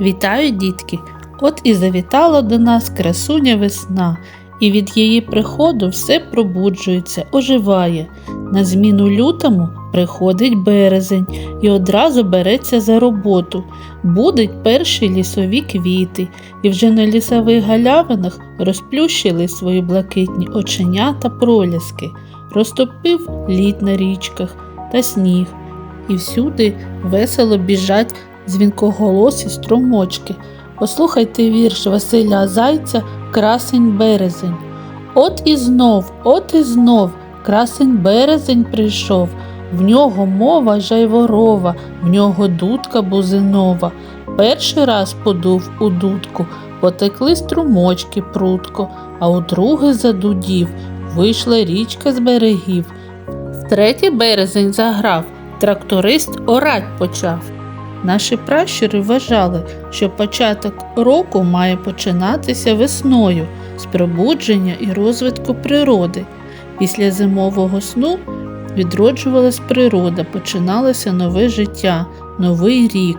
Вітаю, дітки! От і завітала до нас красуня весна, і від її приходу все пробуджується, оживає. На зміну лютому приходить березень і одразу береться за роботу. Будуть перші лісові квіти, і вже на лісових галявинах розплющили свої блакитні оченята проліски, розтопив лід на річках та сніг, і всюди весело біжать дзвінкоголосі струмочки. Послухайте вірш Василя Зайця Красень березень. От і знов, от і знов, красень березень прийшов, в нього мова жайворова, в нього дудка бузинова. Перший раз подув у дудку, потекли струмочки прутко, а у другий задудів, вийшла річка з берегів. Втретє березень заграв, тракторист орать почав. Наші пращури вважали, що початок року має починатися весною з пробудження і розвитку природи. Після зимового сну відроджувалась природа, починалося нове життя, новий рік.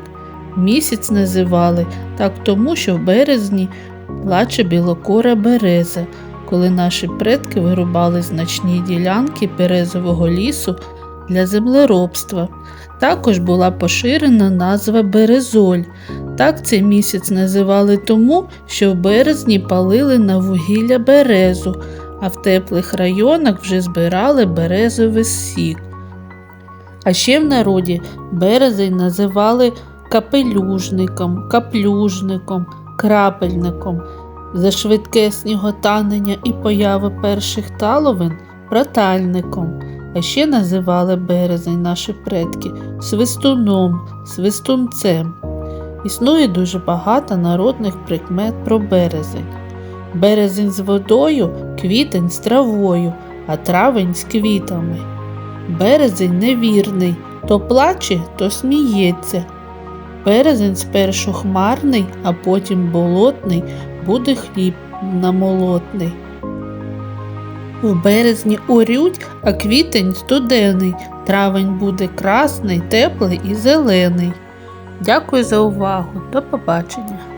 Місяць називали так тому, що в березні плаче білокора береза, коли наші предки вирубали значні ділянки березового лісу для землеробства. Також була поширена назва березоль. Так цей місяць називали тому, що в березні палили на вугілля березу, а в теплих районах вже збирали березовий сік. А ще в народі березень називали капелюжником, каплюжником, крапельником. За швидке сніготанення і появи перших таловин братальником. А ще називали березень наші предки свистуном, свистунцем. Існує дуже багато народних прикмет про березень. Березень з водою, квітень з травою, а травень з квітами. Березень невірний, то плаче, то сміється. Березень спершу хмарний, а потім болотний, буде хліб намолотний. В березні орють, а квітень студений, травень буде красний, теплий і зелений. Дякую за увагу. До побачення!